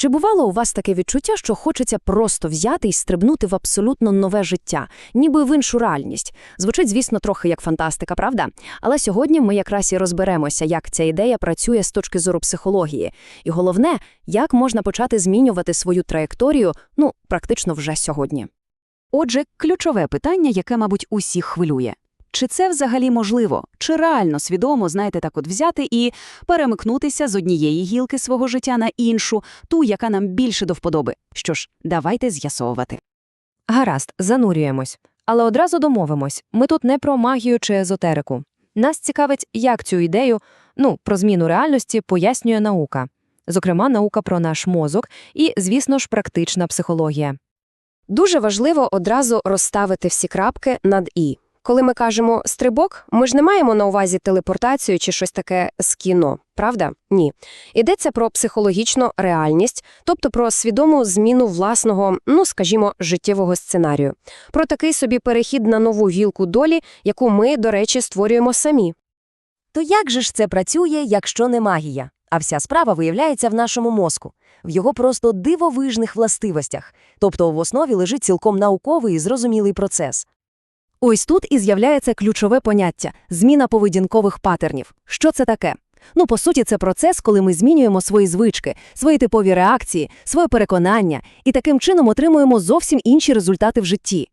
Чи бувало у вас таке відчуття, що хочеться просто взяти і стрибнути в абсолютно нове життя, ніби в іншу реальність? Звучить, звісно, трохи як фантастика, правда? Але сьогодні ми якраз і розберемося, як ця ідея працює з точки зору психології. І головне, як можна почати змінювати свою траєкторію, ну, практично вже сьогодні. Отже, ключове питання, яке, мабуть, усіх хвилює. Чи це взагалі можливо? Чи реально свідомо, знаєте, так от взяти і перемикнутися з однієї гілки свого життя на іншу, ту, яка нам більше до вподоби? Що ж, давайте з'ясовувати. Гаразд, занурюємось. Але одразу домовимось, ми тут не про магію чи езотерику. Нас цікавить, як цю ідею, ну, про зміну реальності пояснює наука. Зокрема, наука про наш мозок і, звісно ж, практична психологія. Дуже важливо одразу розставити всі крапки над «і». Коли ми кажемо «стрибок», ми ж не маємо на увазі телепортацію чи щось таке з кіно, правда? Ні. Йдеться про психологічну реальність, тобто про свідому зміну власного, ну, скажімо, життєвого сценарію. Про такий собі перехід на нову гілку долі, яку ми, до речі, створюємо самі. То як же ж це працює, якщо не магія? А вся справа виявляється в нашому мозку, в його просто дивовижних властивостях, тобто в основі лежить цілком науковий і зрозумілий процес. Ось тут і з'являється ключове поняття – зміна поведінкових патернів. Що це таке? Ну, по суті, це процес, коли ми змінюємо свої звички, свої типові реакції, своє переконання і таким чином отримуємо зовсім інші результати в житті.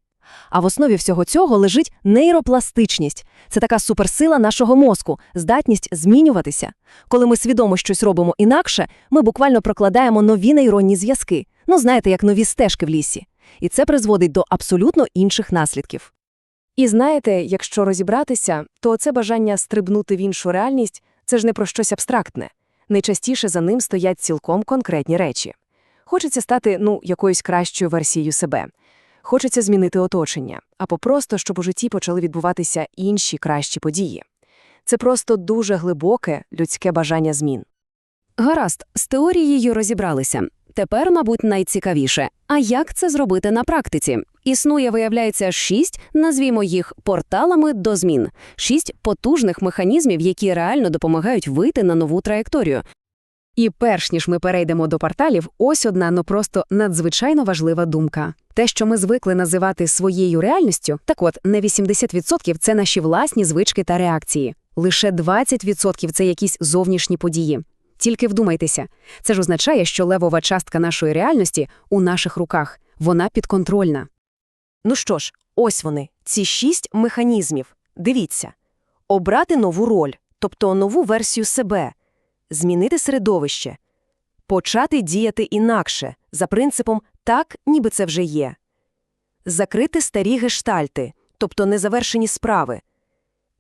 А в основі всього цього лежить нейропластичність. Це така суперсила нашого мозку, здатність змінюватися. Коли ми свідомо щось робимо інакше, ми буквально прокладаємо нові нейронні зв'язки. Ну, знаєте, як нові стежки в лісі. І це призводить до абсолютно інших наслідків. І знаєте, якщо розібратися, то це бажання стрибнути в іншу реальність це ж не про щось абстрактне. Найчастіше за ним стоять цілком конкретні речі. Хочеться стати, ну, якоюсь кращою версією себе. Хочеться змінити оточення, а попросто, щоб у житті почали відбуватися інші кращі події. Це просто дуже глибоке людське бажання змін. Гаразд, з теорією розібралися. Тепер, мабуть, найцікавіше. А як це зробити на практиці? Існує, виявляється, шість, назвімо їх порталами до змін, шість потужних механізмів, які реально допомагають вийти на нову траєкторію. І перш ніж ми перейдемо до порталів, ось одна, ну просто надзвичайно важлива думка. Те, що ми звикли називати своєю реальністю, так от не 80% – це наші власні звички та реакції. Лише 20% – це якісь зовнішні події. Тільки вдумайтеся, це ж означає, що левова частка нашої реальності у наших руках, вона підконтрольна. Ну що ж, ось вони, ці шість механізмів. Дивіться. Обрати нову роль, тобто нову версію себе, змінити середовище, почати діяти інакше, за принципом «так, ніби це вже є», закрити старі гештальти, тобто незавершені справи,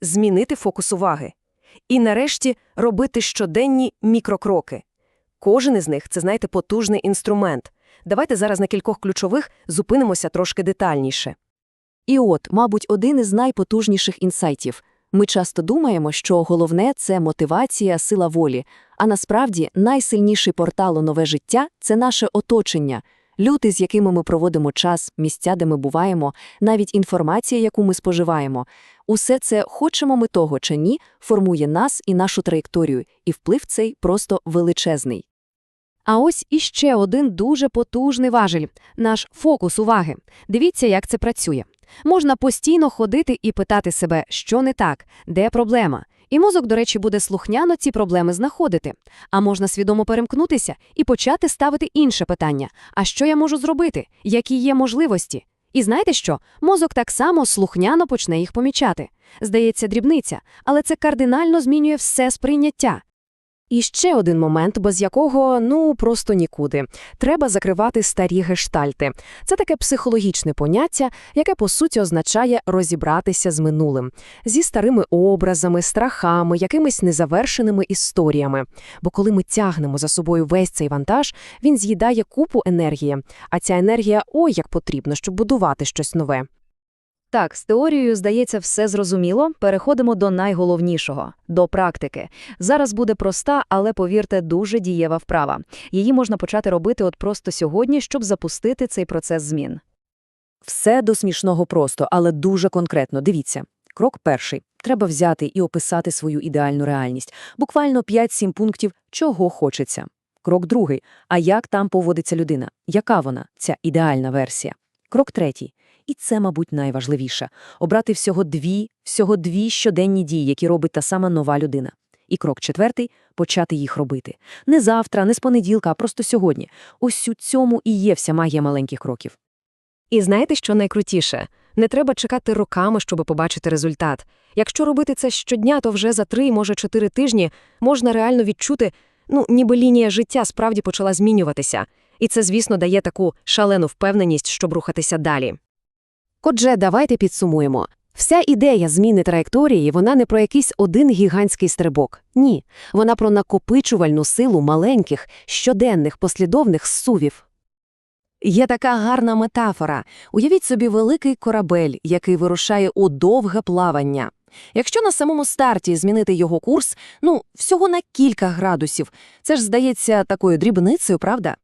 змінити фокус уваги. І нарешті робити щоденні мікрокроки. Кожен із них це, знаєте, потужний інструмент. Давайте зараз на кількох ключових зупинимося трошки детальніше. І от, мабуть, один із найпотужніших інсайтів. Ми часто думаємо, що головне це мотивація, сила волі, а насправді найсильніший портал у нове життя це наше оточення, люди, з якими ми проводимо час, місця, де ми буваємо, навіть інформація, яку ми споживаємо. Усе це, хочемо ми того чи ні, формує нас і нашу траєкторію, і вплив цей просто величезний. А ось іще один дуже потужний важель – наш фокус уваги. Дивіться, як це працює. Можна постійно ходити і питати себе, що не так, де проблема. І мозок, до речі, буде слухняно ці проблеми знаходити. А можна свідомо перемкнутися і почати ставити інше питання. А що я можу зробити? Які є можливості? І знаєте що? Мозок так само слухняно почне їх помічати. Здається, дрібниця, але це кардинально змінює все сприйняття. І ще один момент, без якого, ну, просто нікуди. Треба закривати старі гештальти. Це таке психологічне поняття, яке, по суті, означає розібратися з минулим, зі старими образами, страхами, якимись незавершеними історіями. Бо коли ми тягнемо за собою весь цей вантаж, він з'їдає купу енергії, а ця енергія ой як потрібна, щоб будувати щось нове. Так, з теорією, здається, все зрозуміло. Переходимо до найголовнішого до практики. Зараз буде проста, але повірте, дуже дієва вправа. Її можна почати робити от просто сьогодні, щоб запустити цей процес змін. Все до смішного просто, але дуже конкретно. Дивіться. Крок перший. Треба взяти і описати свою ідеальну реальність. Буквально 5-7 пунктів, чого хочеться. Крок другий. А як там поводиться людина? Яка вона, ця ідеальна версія? Крок третій. І це, мабуть, найважливіше – обрати всього дві, всього дві щоденні дії, які робить та сама нова людина. І крок четвертий – почати їх робити. Не завтра, не з понеділка, а просто сьогодні. Ось у цьому і є вся магія маленьких кроків. І знаєте, що найкрутіше? Не треба чекати роками, щоб побачити результат. Якщо робити це щодня, то вже за три, може чотири тижні можна реально відчути, ну, ніби лінія життя справді почала змінюватися. І це, звісно, дає таку шалену впевненість, щоб рухатися далі. Отже, давайте підсумуємо. Вся ідея зміни траєкторії, вона не про якийсь один гігантський стрибок. Ні, вона про накопичувальну силу маленьких, щоденних, послідовних сувів. Є така гарна метафора. Уявіть собі великий корабель, який вирушає у довге плавання. Якщо на самому старті змінити його курс, ну, всього на кілька градусів, це ж здається такою дрібницею, правда?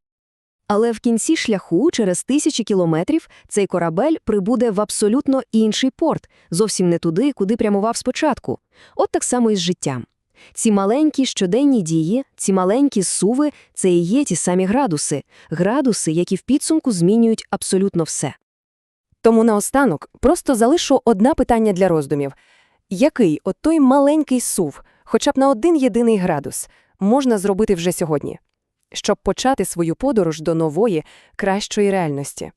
Але в кінці шляху, через тисячі кілометрів, цей корабель прибуде в абсолютно інший порт, зовсім не туди, куди прямував спочатку. От так само і з життям. Ці маленькі щоденні дії, ці маленькі суви – це і є ті самі градуси. Градуси, які в підсумку змінюють абсолютно все. Тому наостанок просто залишу одне питання для роздумів. Який от той маленький сув, хоча б на один єдиний градус, можна зробити вже сьогодні, щоб почати свою подорож до нової, кращої реальності?